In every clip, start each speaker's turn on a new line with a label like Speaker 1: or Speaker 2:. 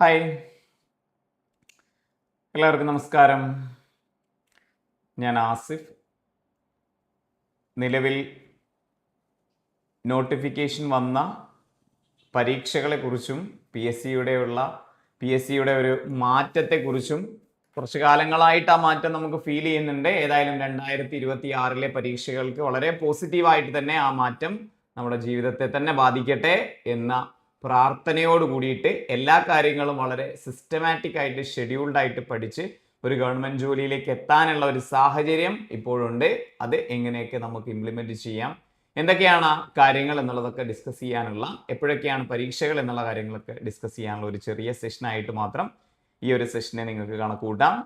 Speaker 1: Hi എല്ലാവർക്കും നമസ്കാരം. ഞാൻ ആസിഫ്. നിലവിൽ നോട്ടിഫിക്കേഷൻ വന്ന പരീക്ഷകളെക്കുറിച്ചും പി എസ് സിയുടെയുള്ള പി എസ് സിയുടെ ഒരു മാറ്റത്തെക്കുറിച്ചും കുറച്ച് കാലങ്ങളായിട്ട് ആ മാറ്റം നമുക്ക് ഫീൽ ചെയ്യുന്നുണ്ട്. ഏതായാലും രണ്ടായിരത്തി ഇരുപത്തി ആറിലെ പരീക്ഷകൾക്ക് വളരെ പോസിറ്റീവായിട്ട് തന്നെ ആ മാറ്റം നമ്മുടെ ജീവിതത്തെ തന്നെ ബാധിക്കട്ടെ എന്ന പ്രാർത്ഥനയോട് കൂടിയിട്ട് എല്ലാ കാര്യങ്ങളും വളരെ സിസ്റ്റമാറ്റിക് ആയിട്ട് ഷെഡ്യൂൾഡ് ആയിട്ട് പഠിച്ച് ഒരു ഗവൺമെന്റ് ജോലിയിലേക്ക് എത്താനുള്ള ഒരു സാഹചര്യം ഇപ്പോഴുണ്ട്. അത് എങ്ങനെയൊക്കെ നമുക്ക് ഇംപ്ലിമെന്റ് ചെയ്യാം? എന്തൊക്കെയാണ് കാര്യങ്ങൾ എന്നുള്ളതൊക്കെ ഡിസ്കസ് ചെയ്യാനുള്ള എപ്പോഴൊക്കെയാണ് പരീക്ഷകൾ എന്നുള്ള കാര്യങ്ങളൊക്കെ ഡിസ്കസ് ചെയ്യാനുള്ള ഒരു ചെറിയ സെഷനായിട്ട് മാത്രം ഈ ഒരു സെഷനെ നിങ്ങൾക്ക് കണക്കൂട്ടാം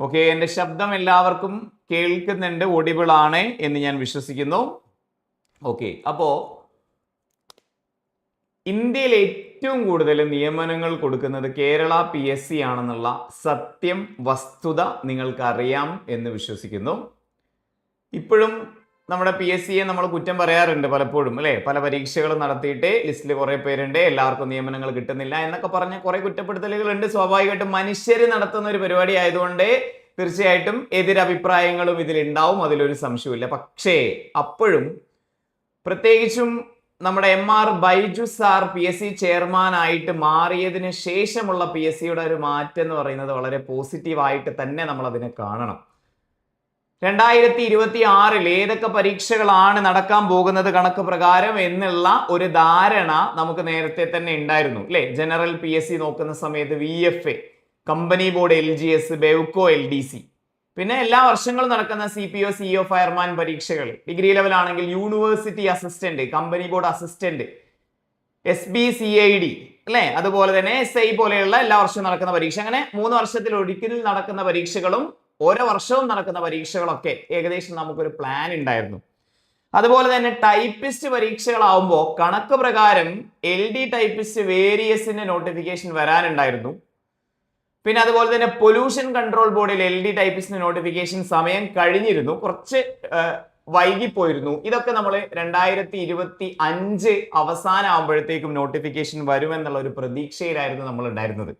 Speaker 1: ഓക്കെ എന്റെ ശബ്ദം എല്ലാവർക്കും കേൾക്കുന്നുണ്ട് ആണ് എന്ന് ഞാൻ വിശ്വസിക്കുന്നു. ഓക്കെ അപ്പോ ഇന്ത്യയിൽ ഏറ്റവും കൂടുതൽ നിയമനങ്ങൾ കൊടുക്കുന്നത് കേരള പി എസ് സി ആണെന്നുള്ള സത്യം വസ്തുത നിങ്ങൾക്കറിയാം എന്ന് വിശ്വസിക്കുന്നു. ഇപ്പോഴും നമ്മുടെ പി എസ് സിയെ നമ്മൾ കുറ്റം പറയാറുണ്ട് പലപ്പോഴും അല്ലേ? പല പരീക്ഷകളും നടത്തിയിട്ട് ലിസ്റ്റിൽ കുറേ പേരുണ്ട് എല്ലാവർക്കും നിയമനങ്ങൾ കിട്ടുന്നില്ല എന്നൊക്കെ പറഞ്ഞ കുറേ കുറ്റപ്പെടുത്തലുകളുണ്ട്. സ്വാഭാവികമായിട്ടും മനുഷ്യർ നടത്തുന്ന ഒരു പരിപാടി ആയതുകൊണ്ട് തീർച്ചയായിട്ടും എതിരഭിപ്രായങ്ങളും ഇതിലുണ്ടാവും അതിലൊരു സംശയമില്ല പക്ഷേ അപ്പോഴും പ്രത്യേകിച്ചും നമ്മുടെ M R Baiju sir P S C chairman ആയിട്ട് മാറിയതിന് ശേഷമുള്ള പി എസ് സിയുടെ ഒരു മാറ്റം എന്ന് പറയുന്നത് വളരെ പോസിറ്റീവായിട്ട് തന്നെ നമ്മൾ അതിനെ കാണണം. രണ്ടായിരത്തി ഇരുപത്തി ആറിൽ ഏതൊക്കെ പരീക്ഷകളാണ് നടക്കാൻ പോകുന്നത് കണക്ക് പ്രകാരം എന്നുള്ള ഒരു ധാരണ നമുക്ക് നേരത്തെ തന്നെ ഉണ്ടായിരുന്നു അല്ലെ? ജനറൽ പി എസ് സി നോക്കുന്ന സമയത്ത് V F A company board L G S Bevco L D C പിന്നെ എല്ലാ വർഷങ്ങളും നടക്കുന്ന C P O C O fireman പരീക്ഷകൾ ഡിഗ്രി ലെവൽ ആണെങ്കിൽ university assistant company board assistant S B C I D അല്ലെ? അതുപോലെ തന്നെ എസ് ഐ പോലെയുള്ള എല്ലാ വർഷവും നടക്കുന്ന പരീക്ഷ. അങ്ങനെ മൂന്ന് വർഷത്തിൽ ഒരിക്കൽ നടക്കുന്ന പരീക്ഷകളും ഓരോ വർഷവും നടക്കുന്ന പരീക്ഷകളൊക്കെ ഏകദേശം നമുക്കൊരു പ്ലാൻ ഉണ്ടായിരുന്നു. അതുപോലെ തന്നെ ടൈപ്പിസ്റ്റ് പരീക്ഷകളാവുമ്പോൾ കണക്ക് പ്രകാരം എൽ ഡി ടൈപ്പിസ്റ്റ് വേരിയസിന്റെ നോട്ടിഫിക്കേഷൻ വരാനുണ്ടായിരുന്നു. പിന്നെ അതുപോലെ തന്നെ പൊല്യൂഷൻ കൺട്രോൾ ബോർഡിൽ എൽ ഡി ടൈപ്പിസ്റ്റിന് നോട്ടിഫിക്കേഷൻ സമയം കഴിഞ്ഞിരുന്നു. കുറച്ച് വൈകിപ്പോയിരുന്നു. ഇതൊക്കെ നമ്മൾ രണ്ടായിരത്തി ഇരുപത്തി അഞ്ച് അവസാനമാകുമ്പോഴത്തേക്കും നോട്ടിഫിക്കേഷൻ വരുമെന്നുള്ള ഒരു പ്രതീക്ഷയിലായിരുന്നു നമ്മൾ ഉണ്ടായിരുന്നത്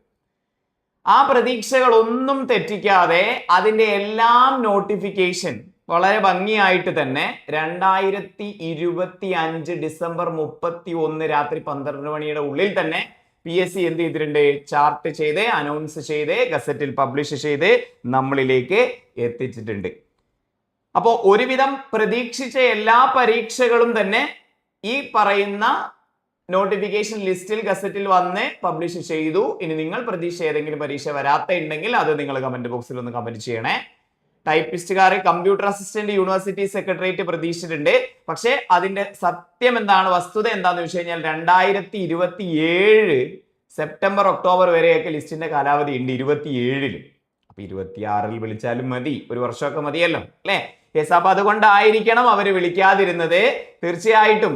Speaker 1: ആ പ്രതീക്ഷകളൊന്നും തെറ്റിക്കാതെ അതിന്റെ എല്ലാം നോട്ടിഫിക്കേഷൻ വളരെ ഭംഗിയായിട്ട് തന്നെ രണ്ടായിരത്തി ഇരുപത്തി അഞ്ച് ഡിസംബർ മുപ്പത്തി ഒന്ന് രാത്രി പന്ത്രണ്ട് മണിയുടെ ഉള്ളിൽ തന്നെ പി എസ് സി എന്ത് ചെയ്തിട്ടുണ്ട്? ചാർട്ട് ചെയ്ത് അനൗൺസ് ചെയ്ത് ഗസറ്റിൽ പബ്ലിഷ് ചെയ്ത് നമ്മളിലേക്ക് എത്തിച്ചിട്ടുണ്ട്. അപ്പോൾ ഒരുവിധം പ്രതീക്ഷിച്ച എല്ലാ പരീക്ഷകളും തന്നെ ഈ പറയുന്ന നോട്ടിഫിക്കേഷൻ ലിസ്റ്റിൽ ഗസറ്റിൽ വന്ന് പബ്ലിഷ് ചെയ്തു. ഇനി നിങ്ങൾ പ്രതീക്ഷ ഏതെങ്കിലും പരീക്ഷ വരാത്ത ഉണ്ടെങ്കിൽ അത് നിങ്ങൾ കമന്റ് ബോക്സിൽ ഒന്ന് കമന്റ് ചെയ്യണേ. ടൈപ്പിസ്റ്റുകാർ കമ്പ്യൂട്ടർ അസിസ്റ്റന്റ് യൂണിവേഴ്സിറ്റി സെക്രട്ടേറിയറ്റ് പ്രതീക്ഷിച്ചിട്ടുണ്ട്. പക്ഷേ അതിന്റെ സത്യം എന്താണ് വസ്തുത എന്താന്ന് വെച്ച് കഴിഞ്ഞാൽ രണ്ടായിരത്തി ഇരുപത്തി ഏഴ് സെപ്റ്റംബർ ഒക്ടോബർ വരെയൊക്കെ ലിസ്റ്റിന്റെ കാലാവധി ഉണ്ട് ഇരുപത്തി ഏഴിൽ അപ്പൊ ഇരുപത്തിയാറിൽ വിളിച്ചാലും മതി ഒരു വർഷമൊക്കെ മതിയല്ലോ അല്ലേ? യെസ് അപ്പൊ അതുകൊണ്ടായിരിക്കണം അവർ വിളിക്കാതിരുന്നത്. തീർച്ചയായിട്ടും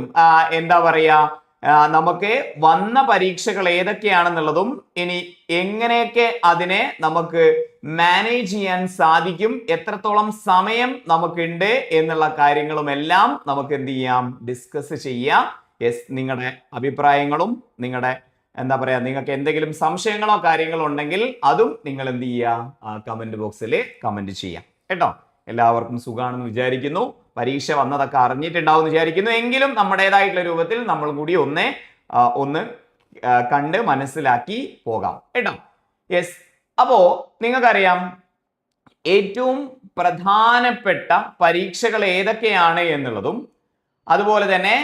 Speaker 1: എന്താ പറയാ നമുക്ക് വന്ന പരീക്ഷകൾ ഏതൊക്കെയാണെന്നുള്ളതും ഇനി എങ്ങനെയൊക്കെ അതിനെ നമുക്ക് മാനേജ് ചെയ്യാൻ സാധിക്കും എത്രത്തോളം സമയം നമുക്കുണ്ട് എന്നുള്ള കാര്യങ്ങളും എല്ലാം നമുക്ക് എന്ത് ചെയ്യാം ഡിസ്കസ് ചെയ്യാം. യെസ് നിങ്ങളുടെ അഭിപ്രായങ്ങളും നിങ്ങളുടെ എന്താ പറയാ നിങ്ങൾക്ക് എന്തെങ്കിലും സംശയങ്ങളോ കാര്യങ്ങളോ ഉണ്ടെങ്കിൽ അതും നിങ്ങൾ എന്ത് ചെയ്യുക കമന്റ് ബോക്സിൽ കമന്റ് ചെയ്യാം. കേട്ടോ? എല്ലാവർക്കും സുഖമാണെന്ന് വിചാരിക്കുന്നു. പരീക്ഷ വന്നതൊക്കെ അറിഞ്ഞിട്ടുണ്ടാവും എന്ന് വിചാരിക്കുന്നു. എങ്കിലും നമ്മുടേതായിട്ടുള്ള രൂപത്തിൽ നമ്മൾ കൂടി ഒന്ന് ഒന്ന് കണ്ട് മനസ്സിലാക്കി പോകാം കേട്ടോ. യെസ് അപ്പോ നിങ്ങൾക്കറിയാം ഏറ്റവും പ്രധാനപ്പെട്ട പരീക്ഷകൾ ഏതൊക്കെയാണ് എന്നുള്ളതും അതുപോലെ തന്നെ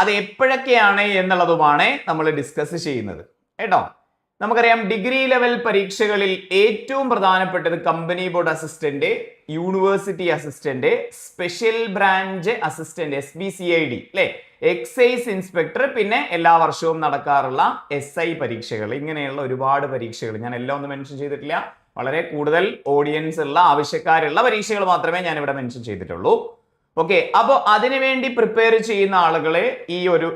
Speaker 1: അത് എപ്പോഴൊക്കെയാണ് എന്നുള്ളതുമാണ് നമ്മൾ ഡിസ്കസ് ചെയ്യുന്നത്. കേട്ടോ. നമുക്കറിയാം ഡിഗ്രി ലെവൽ പരീക്ഷകളിൽ ഏറ്റവും പ്രധാനപ്പെട്ടത് company board assistant university assistant special branch assistant S B C I D അല്ലെ എക്സൈസ് ഇൻസ്പെക്ടർ പിന്നെ എല്ലാ വർഷവും നടക്കാറുള്ള എസ് ഐ പരീക്ഷകൾ. ഇങ്ങനെയുള്ള ഒരുപാട് പരീക്ഷകൾ. ഞാൻ എല്ലാം ഒന്നും മെൻഷൻ ചെയ്തിട്ടില്ല. വളരെ കൂടുതൽ ഓഡിയൻസ് ഉള്ള ആവശ്യക്കാരുള്ള പരീക്ഷകൾ മാത്രമേ ഞാൻ ഇവിടെ മെൻഷൻ ചെയ്തിട്ടുള്ളൂ. ഓക്കെ അപ്പോൾ അതിനുവേണ്ടി പ്രിപ്പയർ ചെയ്യുന്ന ആളുകളെ ഈ ഒരു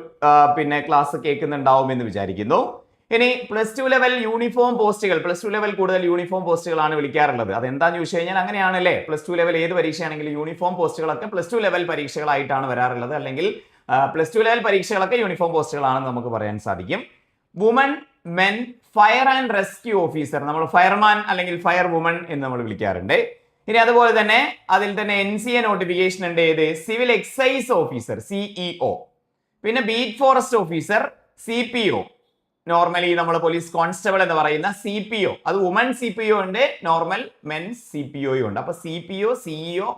Speaker 1: പിന്നെ ക്ലാസ് കേൾക്കുന്നുണ്ടാവും എന്ന് വിചാരിക്കുന്നു. ഇനി പ്ലസ് ടു ലെവൽ യൂണിഫോം പോസ്റ്റുകൾ പ്ലസ് ടു ലെവൽ കൂടുതൽ യൂണിഫോം പോസ്റ്റുകളാണ് വിളിക്കാറുള്ളത്. അതെന്താന്ന് ചോദിച്ചു കഴിഞ്ഞാൽ അങ്ങനെയാണല്ലേ? പ്ലസ് ടു ലെവൽ ഏത് പരീക്ഷയാണെങ്കിലും യൂണിഫോം പോസ്റ്റുകളൊക്കെ പ്ലസ് ടു ലെവൽ പരീക്ഷകളായിട്ടാണ് വരാറുള്ളത്. അല്ലെങ്കിൽ പ്ലസ് ടു ലെവൽ പരീക്ഷകളൊക്കെ യൂണിഫോം പോസ്റ്റുകളാണെന്ന് നമുക്ക് പറയാൻ സാധിക്കും. Woman men fire and rescue officer നമ്മൾ ഫയർമാൻ അല്ലെങ്കിൽ ഫയർ വുമൺ എന്ന് നമ്മൾ വിളിക്കാറുണ്ട്. ഇനി അതുപോലെ തന്നെ അതിൽ തന്നെ എൻ സി എ നോട്ടിഫിക്കേഷൻ ഉണ്ട്. ഏത്? സിവിൽ എക്സൈസ് ഓഫീസർ സിഇഒ പിന്നെ beat forest officer C P O normally നമ്മൾ പോലീസ് കോൺസ്റ്റബിൾ എന്ന് പറയുന്ന സി പി ഒ അത് വുമൻ സി പി ഒ ഉണ്ട് നോർമൽ മെൻ സി പി ഒയും ഉണ്ട്. അപ്പൊ C P O CEO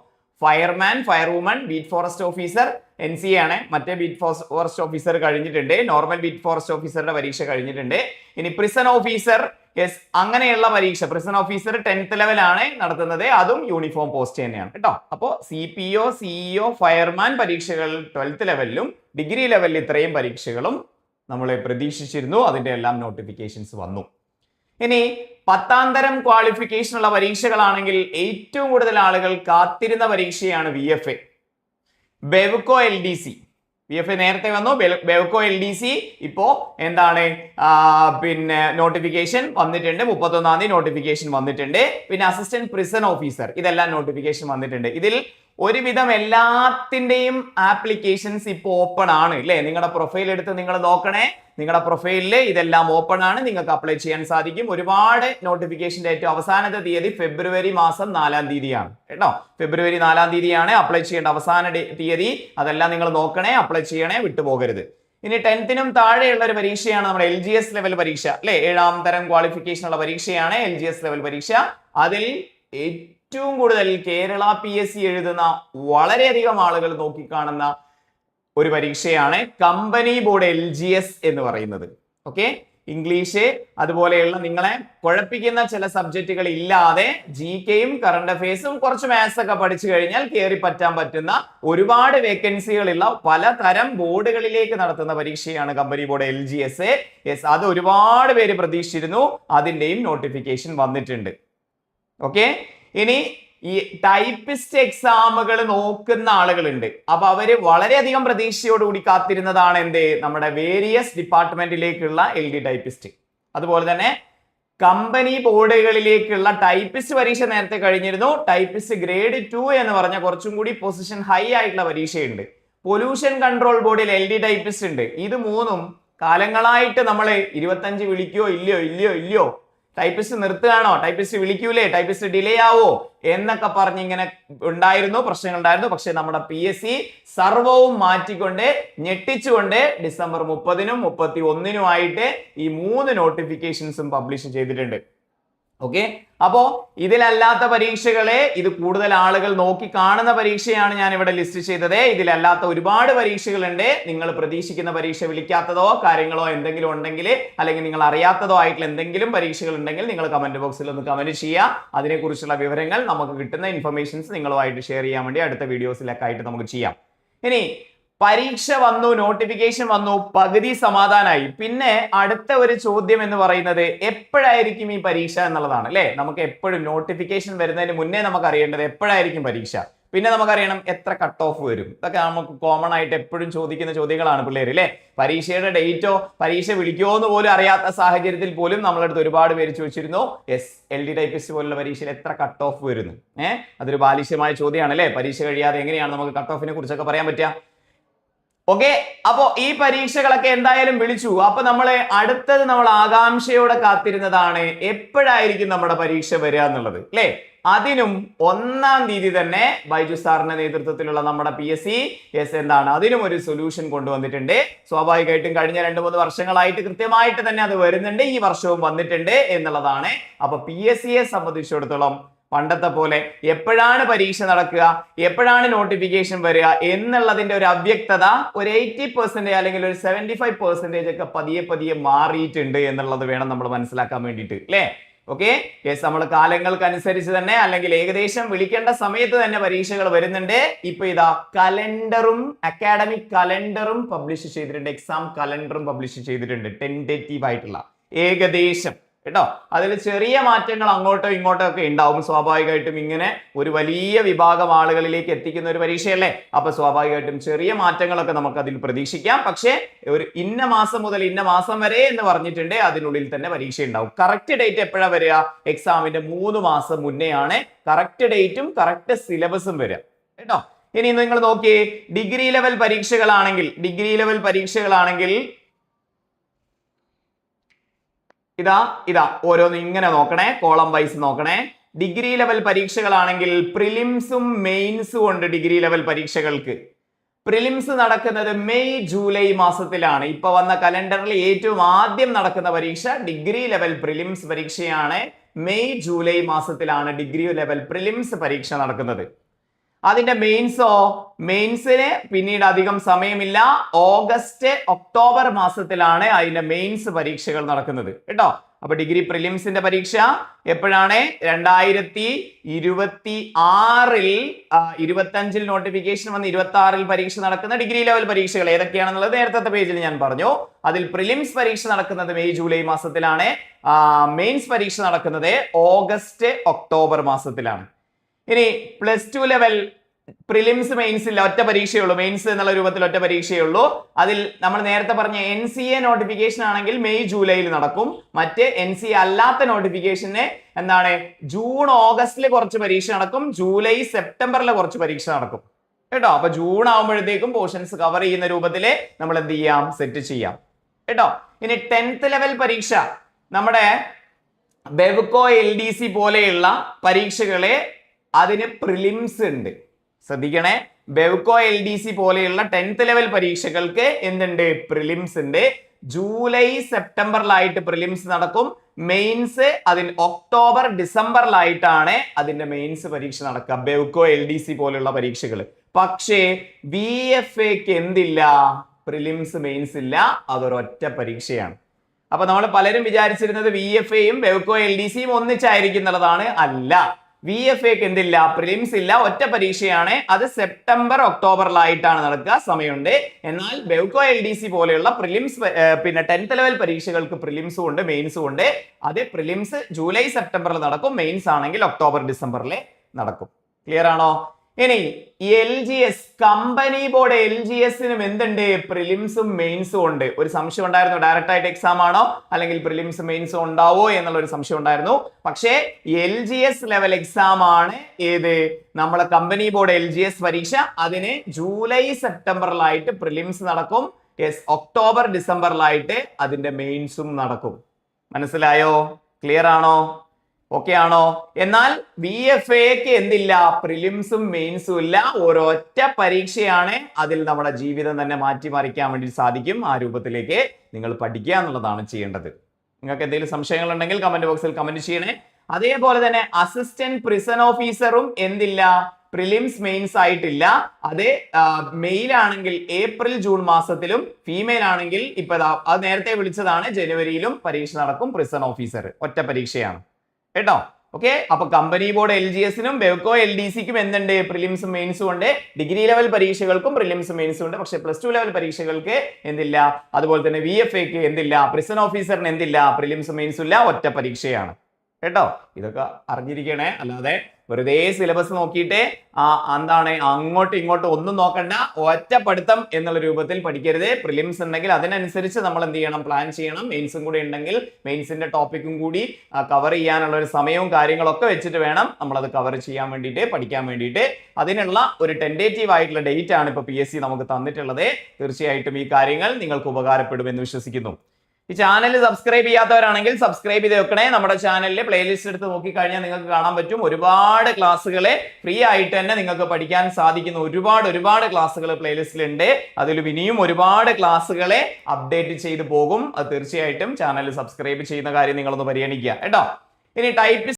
Speaker 1: fireman fire woman beat forest officer N C ആണ്. മറ്റേ ബീറ്റ് ഫോറസ്റ്റ് ഓഫീസർ കഴിഞ്ഞിട്ടുണ്ട് നോർമൽ ബീറ്റ് ഫോറസ്റ്റ് ഓഫീസറുടെ പരീക്ഷ കഴിഞ്ഞിട്ടുണ്ട്. ഇനി പ്രിസൺ ഓഫീസർ യെസ് അങ്ങനെയുള്ള പരീക്ഷ. പ്രിസൺ ഓഫീസർ ടെൻത്ത് ലെവലാണ് നടത്തുന്നത് അതും യൂണിഫോം പോസ്റ്റ് തന്നെയാണ് കേട്ടോ. അപ്പോൾ C P O CEO fireman പരീക്ഷകൾ ട്വൽത്ത് ലെവലിലും ഡിഗ്രി ലെവലിൽ ഇത്രയും പരീക്ഷകളും നമ്മൾ പ്രതീക്ഷിച്ചിരുന്നു. അതിന്റെ എല്ലാം നോട്ടിഫിക്കേഷൻസ് വന്നു. ഇനി പത്താം തരം ക്വാളിഫിക്കേഷനുള്ള പരീക്ഷകളാണെങ്കിൽ ഏറ്റവും കൂടുതൽ ആളുകൾ കാത്തിരുന്ന പരീക്ഷയാണ് V F A Bevco L D C V F A നേരത്തെ വന്നു. ബെവ്കോ എൽ ഡി സി ഇപ്പോ എന്താണ്? പിന്നെ നോട്ടിഫിക്കേഷൻ വന്നിട്ടുണ്ട്. മുപ്പത്തൊന്നാം തീയതി നോട്ടിഫിക്കേഷൻ വന്നിട്ടുണ്ട്. പിന്നെ അസിസ്റ്റന്റ് പ്രിസൺ ഓഫീസർ ഇതെല്ലാം നോട്ടിഫിക്കേഷൻ വന്നിട്ടുണ്ട്. ഇതിൽ ഒരുവിധം എല്ലാത്തിന്റെയും ആപ്ലിക്കേഷൻസ് ഇപ്പോൾ ഓപ്പൺ ആണ് ഇല്ലേ? നിങ്ങളുടെ പ്രൊഫൈൽ എടുത്ത് നിങ്ങൾ നോക്കണേ. നിങ്ങളുടെ പ്രൊഫൈലിൽ ഇതെല്ലാം ഓപ്പൺ ആണ്. നിങ്ങൾക്ക് അപ്ലൈ ചെയ്യാൻ സാധിക്കും. ഒരുപാട് നോട്ടിഫിക്കേഷന്റെ ഏറ്റവും അവസാനത്തെ തീയതി ഫെബ്രുവരി മാസം നാലാം തീയതിയാണ് കേട്ടോ? ഫെബ്രുവരി നാലാം തീയതിയാണ് അപ്ലൈ ചെയ്യേണ്ട അവസാന തീയതി. അതെല്ലാം നിങ്ങൾ നോക്കണേ അപ്ലൈ ചെയ്യണേ വിട്ടുപോകരുത്. ഇനി ടെൻത്തിനും താഴെയുള്ള ഒരു പരീക്ഷയാണ് നമ്മുടെ എൽ ജി എസ് ലെവൽ പരീക്ഷ അല്ലെ? ഏഴാം തരം ക്വാളിഫിക്കേഷൻ ഉള്ള പരീക്ഷയാണ് എൽ ജി എസ് ലെവൽ പരീക്ഷ. അതിൽ ഏറ്റവും കൂടുതൽ കേരള പി എസ് സി എഴുതുന്ന വളരെയധികം ആളുകൾ നോക്കിക്കാണുന്ന ഒരു പരീക്ഷയാണ് company board L G S എന്ന് പറയുന്നത്. ഓക്കെ ഇംഗ്ലീഷ് അതുപോലെയുള്ള നിങ്ങളെ കുഴപ്പിക്കുന്ന ചില സബ്ജക്റ്റുകൾ ഇല്ലാതെ ജി കെയും കറണ്ട് അഫയേഴ്സും കുറച്ച് മാത്സ് ഒക്കെ പഠിച്ചു കഴിഞ്ഞാൽ കയറി പറ്റാൻ പറ്റുന്ന ഒരുപാട് വേക്കൻസികളുള്ള പലതരം ബോർഡുകളിലേക്ക് നടത്തുന്ന പരീക്ഷയാണ് company board L G S S അത് ഒരുപാട് പേര് പ്രതീക്ഷിച്ചിരുന്നു. അതിന്റെയും നോട്ടിഫിക്കേഷൻ വന്നിട്ടുണ്ട്. ഓക്കെ ഇനി ഈ ടൈപ്പിസ്റ്റ് എക്സാമുകൾ നോക്കുന്ന ആളുകളുണ്ട്. അപ്പൊ അവർ വളരെയധികം പ്രതീക്ഷയോടുകൂടി കാത്തിരുന്നതാണ് എന്ത്? നമ്മുടെ വേരിയസ് ഡിപ്പാർട്ട്മെന്റിലേക്കുള്ള എൽ ഡി ടൈപ്പിസ്റ്റ് അതുപോലെ തന്നെ കമ്പനി ബോർഡുകളിലേക്കുള്ള ടൈപ്പിസ്റ്റ് പരീക്ഷ നേരത്തെ കഴിഞ്ഞിരുന്നു. ടൈപ്പിസ്റ്റ് ഗ്രേഡ് ടു എന്ന് പറഞ്ഞ കുറച്ചും കൂടി പൊസിഷൻ ഹൈ ആയിട്ടുള്ള പരീക്ഷയുണ്ട്. പൊല്യൂഷൻ കൺട്രോൾ ബോർഡിൽ എൽ ഡി ടൈപ്പിസ്റ്റ് ഉണ്ട്. ഇത് മൂന്നും കാലങ്ങളായിട്ട് നമ്മൾ ഇരുപത്തഞ്ച് വിളിക്കോ ഇല്ലയോ ഇല്ലയോ ഇല്ലയോ ടൈപ്പിസ്റ്റ് നിർത്തുകയാണോ? ടൈപ്പിസ്റ്റ് വിളിക്കൂലേ? ടൈപ്പിസ്റ്റ് ഡിലേ ആവോ? എന്നൊക്കെ പറഞ്ഞ് ഇങ്ങനെ ഉണ്ടായിരുന്നു പ്രശ്നങ്ങൾ ഉണ്ടായിരുന്നു. പക്ഷെ നമ്മുടെ പി എസ് സി സർവവും മാറ്റിക്കൊണ്ട് ഞെട്ടിച്ചുകൊണ്ട് ഡിസംബർ മുപ്പതിനും മുപ്പത്തി ഒന്നിനുമായിട്ട് ഈ മൂന്ന് നോട്ടിഫിക്കേഷൻസും പബ്ലിഷ് ചെയ്തിട്ടുണ്ട്. ഓക്കെ അപ്പോ ഇതിലല്ലാത്ത പരീക്ഷകളെ ഇത് കൂടുതൽ ആളുകൾ നോക്കി കാണുന്ന പരീക്ഷയാണ് ഞാൻ ഇവിടെ ലിസ്റ്റ് ചെയ്തത്. ഇതിലല്ലാത്ത ഒരുപാട് പരീക്ഷകളുണ്ട്. നിങ്ങൾ പ്രതീക്ഷിക്കുന്ന പരീക്ഷ വിളിക്കാത്തതോ കാര്യങ്ങളോ എന്തെങ്കിലും ഉണ്ടെങ്കിൽ അല്ലെങ്കിൽ നിങ്ങൾ അറിയാത്തതോ ആയിട്ടുള്ള എന്തെങ്കിലും പരീക്ഷകൾ ഉണ്ടെങ്കിൽ നിങ്ങൾ കമന്റ് ബോക്സിൽ ഒന്ന് കമന്റ് ചെയ്യുക. അതിനെക്കുറിച്ചുള്ള വിവരങ്ങൾ നമുക്ക് കിട്ടുന്ന ഇൻഫർമേഷൻസ് നിങ്ങളുമായിട്ട് ഷെയർ ചെയ്യാൻ വേണ്ടി അടുത്ത വീഡിയോസിലൊക്കെ ആയിട്ട് നമുക്ക് ചെയ്യാം. ഇനി പരീക്ഷ വന്നു നോട്ടിഫിക്കേഷൻ വന്നു പകുതി സമാധാനമായി പിന്നെ അടുത്ത ഒരു ചോദ്യം എന്ന് പറയുന്നത് എപ്പോഴായിരിക്കും ഈ പരീക്ഷ എന്നുള്ളതാണ് അല്ലെ? നമുക്ക് എപ്പോഴും നോട്ടിഫിക്കേഷൻ വരുന്നതിന് മുന്നേ നമുക്ക് അറിയേണ്ടത് എപ്പോഴായിരിക്കും പരീക്ഷ? പിന്നെ നമുക്കറിയണം എത്ര കട്ട് ഓഫ് വരും? ഇതൊക്കെ നമുക്ക് കോമൺ ആയിട്ട് എപ്പോഴും ചോദിക്കുന്ന ചോദ്യങ്ങളാണ് പിള്ളേർ അല്ലേ? പരീക്ഷയുടെ ഡേറ്റോ പരീക്ഷ വിളിക്കുമോ എന്ന് പോലും അറിയാത്ത സാഹചര്യത്തിൽ പോലും നമ്മളടുത്ത് ഒരുപാട് പേര് ചോദിച്ചിരുന്നു എസ് എൽ ഡി ടൈപ്പിസ്റ്റ് പോലുള്ള പരീക്ഷയിൽ എത്ര കട്ട് ഓഫ് വരുന്നു? ഏഹ് അതൊരു ബാലിശ്യമായ ചോദ്യമാണ് അല്ലേ? പരീക്ഷ കഴിയാതെ എങ്ങനെയാണ് നമുക്ക് കട്ട് ഓഫിനെ കുറിച്ചൊക്കെ പറയാൻ പറ്റുക? ഓക്കെ അപ്പോ ഈ പരീക്ഷകളൊക്കെ എന്തായാലും വിളിച്ചു. അപ്പൊ നമ്മളെ അടുത്തത് നമ്മൾ ആകാംക്ഷയോടെ കാത്തിരുന്നതാണ് എപ്പോഴായിരിക്കും നമ്മുടെ പരീക്ഷ വരിക എന്നുള്ളത്. അല്ലേ അതിനും ഒന്നാം തീയതി തന്നെ ബൈജു സാറിന്റെ നേതൃത്വത്തിലുള്ള നമ്മുടെ പി എസ് സി എസ് എന്താണ് അതിനും ഒരു സൊല്യൂഷൻ കൊണ്ടുവന്നിട്ടുണ്ട്. സ്വാഭാവികമായിട്ടും കഴിഞ്ഞ രണ്ട് മൂന്ന് വർഷങ്ങളായിട്ട് കൃത്യമായിട്ട് തന്നെ അത് വരുന്നുണ്ട്. ഈ വർഷവും വന്നിട്ടുണ്ട് എന്നുള്ളതാണ്. അപ്പൊ പി എസ് സിയെ സംബന്ധിച്ചിടത്തോളം പണ്ടത്തെ പോലെ എപ്പോഴാണ് പരീക്ഷ നടക്കുക എപ്പോഴാണ് നോട്ടിഫിക്കേഷൻ വരിക എന്നുള്ളതിന്റെ ഒരു അവ്യക്തത ഒരു എയ്റ്റി പെർസെന്റേജ് അല്ലെങ്കിൽ ഒരു സെവന്റി ഫൈവ് പെർസെന്റേജ് ഒക്കെ പതിയെ പതിയെ മാറിയിട്ടുണ്ട് എന്നുള്ളത് വേണം നമ്മൾ മനസ്സിലാക്കാൻ വേണ്ടിയിട്ട് അല്ലേ? ഓക്കെ യെസ് നമ്മൾ കാലങ്ങൾക്കനുസരിച്ച് തന്നെ അല്ലെങ്കിൽ ഏകദേശം വിളിക്കേണ്ട സമയത്ത് തന്നെ പരീക്ഷകൾ വരുന്നുണ്ട്. ഇപ്പൊ ഇതാ കലണ്ടറും അക്കാഡമിക് കലണ്ടറും പബ്ലിഷ് ചെയ്തിട്ടുണ്ട് എക്സാം കലണ്ടറും പബ്ലിഷ് ചെയ്തിട്ടുണ്ട് ടെന്റേറ്റീവ് ആയിട്ടുള്ള ഏകദേശം കേട്ടോ? അതിൽ ചെറിയ മാറ്റങ്ങൾ അങ്ങോട്ടോ ഇങ്ങോട്ടോ ഒക്കെ ഉണ്ടാവും. സ്വാഭാവികമായിട്ടും ഇങ്ങനെ ഒരു വലിയ വിഭാഗം ആളുകളിലേക്ക് എത്തിക്കുന്ന ഒരു പരീക്ഷയല്ലേ? അപ്പൊ സ്വാഭാവികമായിട്ടും ചെറിയ മാറ്റങ്ങളൊക്കെ നമുക്ക് അതിൽ പ്രതീക്ഷിക്കാം. പക്ഷേ ഒരു ഇന്ന മാസം മുതൽ ഇന്ന മാസം വരെ എന്ന് പറഞ്ഞിട്ടുണ്ട് അതിനുള്ളിൽ തന്നെ പരീക്ഷ ഉണ്ടാവും. കറക്റ്റ് ഡേറ്റ് എപ്പോഴാണ് വരിക? എക്സാമിന്റെ മൂന്ന് മാസം മുന്നെയാണ്. കറക്റ്റ് ഡേറ്റും കറക്റ്റ് സിലബസും വരിക. കേട്ടോ? ഇനി നിങ്ങൾ നോക്കിയേ ഡിഗ്രി ലെവൽ പരീക്ഷകളാണെങ്കിൽ ഡിഗ്രി ലെവൽ പരീക്ഷകളാണെങ്കിൽ ഇതാ ഇതാ ഓരോന്ന് ഇങ്ങനെ നോക്കണേ കോളം വൈസ് നോക്കണേ. ഡിഗ്രി ലെവൽ പരീക്ഷകളാണെങ്കിൽ പ്രിലിംസും മെയിൻസും ഉണ്ട് ഡിഗ്രി ലെവൽ പരീക്ഷകൾക്ക്. പ്രിലിംസ് നടക്കുന്നത് മെയ് ജൂലൈ മാസത്തിലാണ്. ഇപ്പൊ വന്ന കലണ്ടറിൽ ഏറ്റവും ആദ്യം നടക്കുന്ന പരീക്ഷ ഡിഗ്രി ലെവൽ പ്രിലിംസ് പരീക്ഷയാണ്. മെയ് ജൂലൈ മാസത്തിലാണ് ഡിഗ്രി ലെവൽ പ്രിലിംസ് പരീക്ഷ നടക്കുന്നത്. അതിന്റെ മെയിൻസോ മെയിൻസിന് പിന്നീട് അധികം സമയമില്ല. ഓഗസ്റ്റ് ഒക്ടോബർ മാസത്തിലാണ് അതിന്റെ മെയിൻസ് പരീക്ഷകൾ നടക്കുന്നത്. കേട്ടോ? അപ്പൊ ഡിഗ്രി പ്രിലിംസിന്റെ പരീക്ഷ എപ്പോഴാണ്? രണ്ടായിരത്തി ഇരുപത്തി ആറിൽ ഇരുപത്തി അഞ്ചിൽ നോട്ടിഫിക്കേഷൻ വന്ന് ഇരുപത്തി ആറിൽ പരീക്ഷ നടക്കുന്ന ഡിഗ്രി ലെവൽ പരീക്ഷകൾ ഏതൊക്കെയാണെന്നുള്ളത് നേരത്തെ പേജിൽ ഞാൻ പറഞ്ഞു. അതിൽ പ്രിലിംസ് പരീക്ഷ നടക്കുന്നത് മെയ് ജൂലൈ മാസത്തിലാണ്. മെയിൻസ് പരീക്ഷ നടക്കുന്നത് ഓഗസ്റ്റ് ഒക്ടോബർ മാസത്തിലാണ്. ഇനി പ്ലസ് ടു ലെവൽ പ്രിലിംസ് മെയിൻസിൽ ഒറ്റ പരീക്ഷയുള്ളൂ. മെയിൻസ് എന്നുള്ള രൂപത്തിൽ ഒറ്റ പരീക്ഷയുള്ളൂ. അതിൽ നമ്മൾ നേരത്തെ പറഞ്ഞ എൻ സി എ നോട്ടിഫിക്കേഷൻ ആണെങ്കിൽ മെയ് ജൂലൈയിൽ നടക്കും. മറ്റ് എൻ സി അല്ലാത്ത നോട്ടിഫിക്കേഷന് എന്താണ്? ജൂൺ ഓഗസ്റ്റിൽ കുറച്ച് പരീക്ഷ നടക്കും. ജൂലൈ സെപ്റ്റംബറിൽ കുറച്ച് പരീക്ഷ നടക്കും. കേട്ടോ? അപ്പൊ ജൂൺ ആകുമ്പോഴത്തേക്കും പോർഷൻസ് കവർ ചെയ്യുന്ന രൂപത്തിൽ നമ്മൾ എന്ത് ചെയ്യാം? സെറ്റ് ചെയ്യാം. കേട്ടോ? ഇനി ടെൻത്ത് ലെവൽ പരീക്ഷ. നമ്മുടെ ബെവ്കോ എൽ ഡി സി പോലെയുള്ള പരീക്ഷകളെ അതിന് പ്രിലിംസ് ഉണ്ട്. ശ്രദ്ധിക്കണേ. ബെവ്കോ എൽ ഡി സി പോലെയുള്ള ടെൻത്ത് ലെവൽ പരീക്ഷകൾക്ക് എന്തുണ്ട്? പ്രിലിംസ് ഉണ്ട്. ജൂലൈ സെപ്റ്റംബറിലായിട്ട് പ്രിലിംസ് നടക്കും. മെയിൻസ് അതിൻ ഒക്ടോബർ ഡിസംബറിലായിട്ടാണ് അതിന്റെ മെയിൻസ് പരീക്ഷ നടക്കുക. ബെവ്കോ എൽ ഡി സി പോലെയുള്ള പരീക്ഷകൾ പക്ഷേ വി എഫ് എക്ക് എന്തില്ല? പ്രിലിംസ് മെയിൻസ് ഇല്ല. അതൊരൊറ്റ പരീക്ഷയാണ്. അപ്പൊ നമ്മൾ പലരും വിചാരിച്ചിരുന്നത് വി എഫ് എയും ബെവ്കോ എൽ ഡി സിയും ഒന്നിച്ചായിരിക്കും എന്നുള്ളതാണ്. അല്ല. വി എഫ് എക്ക് എന്തില്ല? പ്രിലിംസ് ഇല്ല. ഒറ്റ പരീക്ഷയാണ്. അത് സെപ്റ്റംബർ ഒക്ടോബറിലായിട്ടാണ് നടക്കുക. സമയമുണ്ട്. എന്നാൽ ബെവ്കോ എൽ ഡി സി പോലെയുള്ള പ്രിലിംസ് പിന്നെ ടെൻത്ത് ലെവൽ പരീക്ഷകൾക്ക് പ്രിലിംസും ഉണ്ട് മെയിൻസും ഉണ്ട്. അത് പ്രിലിംസ് ജൂലൈ സെപ്റ്റംബറിൽ നടക്കും. മെയിൻസ് ആണെങ്കിൽ ഒക്ടോബർ ഡിസംബറിൽ നടക്കും. ക്ലിയർ ആണോ? ഇനി L G S company board L G എസിനും എന്തുണ്ട്? പ്രിലിംസും മെയിൻസും ഉണ്ട്. ഒരു സംശയം ഉണ്ടായിരുന്നു? ഡയറക്റ്റ് ആയിട്ട് എക്സാം ആണോ? അല്ലെങ്കിൽ പ്രിലിംസും മെയിൻസും ഉണ്ടാവോ എന്നുള്ള ഒരു സംശയം ഉണ്ടായിരുന്നു. പക്ഷേ L G S level exam ആണ് ഏത്? നമ്മളെ company board L G S പരീക്ഷ. അതിന് ജൂലൈ സെപ്റ്റംബറിലായിട്ട് പ്രിലിംസ് നടക്കും. യെസ് ഒക്ടോബർ ഡിസംബറിലായിട്ട് അതിന്റെ മെയിൻസും നടക്കും. മനസ്സിലായോ? ക്ലിയർ ആണോ? ഓക്കെ ആണോ? എന്നാൽ വി എഫ് എക്ക് എന്തില്ല? പ്രിലിംസും മെയിൻസും ഇല്ല. ഒരൊറ്റ പരീക്ഷയാണ് അതിൽ നമ്മുടെ ജീവിതം തന്നെ മാറ്റിമറിക്കാൻ വേണ്ടി സാധിക്കും. ആ രൂപത്തിലേക്ക് നിങ്ങൾ പഠിക്കുക എന്നുള്ളതാണ് ചെയ്യേണ്ടത്. നിങ്ങൾക്ക് എന്തെങ്കിലും സംശയങ്ങൾ ഉണ്ടെങ്കിൽ കമന്റ് ബോക്സിൽ കമന്റ് ചെയ്യണേ. അതേപോലെ തന്നെ അസിസ്റ്റന്റ് പ്രിസൺ ഓഫീസറും എന്തില്ല? പ്രിലിംസ് മെയിൻസ് ആയിട്ടില്ല. അതേ മെയിൽ ആണെങ്കിൽ ഏപ്രിൽ ജൂൺ മാസത്തിലും ഫീമെയിൽ ആണെങ്കിൽ ഇപ്പൊ അത് നേരത്തെ വിളിച്ചതാണ്. ജനുവരിയിലും പരീക്ഷ നടക്കും പ്രിസൺ ഓഫീസർ ഒറ്റ പരീക്ഷയാണ്. കേട്ടോ? ഓക്കെ അപ്പൊ കമ്പനി ബോർഡ് എൽ ജി എസിനും ബെവ്കോ എൽ ഡി സിക്കും എന്തുണ്ട്? പ്രിലിംസും മെയിൻസും ഉണ്ട്. ഡിഗ്രി ലെവൽ പരീക്ഷകൾക്കും പ്രിലിംസും മെയിൻസും ഉണ്ട്. പക്ഷെ പ്ലസ് ടു ലെവൽ പരീക്ഷകൾക്ക് എന്തില്ല? അതുപോലെ തന്നെ വി എഫ് എക്ക് എന്തില്ല? പ്രിസൺ ഓഫീസറിന് എന്തില്ല? പ്രിലിംസും മെയിൻസും ഇല്ല. ഒറ്റ പരീക്ഷയാണ്. കേട്ടോ? ഇതൊക്കെ അറിഞ്ഞിരിക്കണേ. അല്ലാതെ വെറുതെ സിലബസ് നോക്കിയിട്ട് ആ എന്താണ് അങ്ങോട്ടും ഇങ്ങോട്ടും ഒന്നും നോക്കണ്ട ഒറ്റ എന്നുള്ള രൂപത്തിൽ പഠിക്കരുത്. പ്രിലിംസ് ഉണ്ടെങ്കിൽ അതിനനുസരിച്ച് നമ്മൾ എന്ത് ചെയ്യണം? പ്ലാൻ ചെയ്യണം. മെയിൻസും കൂടി ഉണ്ടെങ്കിൽ മെയിൻസിന്റെ ടോപ്പിക്കും കൂടി കവർ ചെയ്യാനുള്ള ഒരു സമയവും കാര്യങ്ങളൊക്കെ വെച്ചിട്ട് വേണം നമ്മളത് കവർ ചെയ്യാൻ വേണ്ടിയിട്ട് പഠിക്കാൻ വേണ്ടിയിട്ട്. അതിനുള്ള ഒരു ടെൻഡേറ്റീവ് ആയിട്ടുള്ള ഡേറ്റ് ആണ് ഇപ്പോൾ പി നമുക്ക് തന്നിട്ടുള്ളത്. തീർച്ചയായിട്ടും ഈ കാര്യങ്ങൾ നിങ്ങൾക്ക് ഉപകാരപ്പെടുമെന്ന് വിശ്വസിക്കുന്നു. ഈ ചാനൽ സബ്സ്ക്രൈബ് ചെയ്യാത്തവരാണെങ്കിൽ സബ്സ്ക്രൈബ് ചെയ്ത് വെക്കണേ. നമ്മുടെ ചാനലിൽ പ്ലേലിസ്റ്റ് എടുത്ത് നോക്കിക്കഴിഞ്ഞാൽ നിങ്ങൾക്ക് കാണാൻ പറ്റും. ഒരുപാട് ക്ലാസ്സുകളെ ഫ്രീ ആയിട്ട് തന്നെ നിങ്ങൾക്ക് പഠിക്കാൻ സാധിക്കുന്ന ഒരുപാട് ഒരുപാട് ക്ലാസ്സുകൾ പ്ലേലിസ്റ്റിലുണ്ട് അതിൽ ഇനിയും ഒരുപാട് ക്ലാസ്സുകളെ അപ്ഡേറ്റ് ചെയ്ത് പോകും. അത് തീർച്ചയായിട്ടും ചാനൽ സബ്സ്ക്രൈബ് ചെയ്യുന്ന കാര്യം നിങ്ങളൊന്ന് പരിഗണിക്കുക. കേട്ടോ? ഇനി ടൈപ്പ്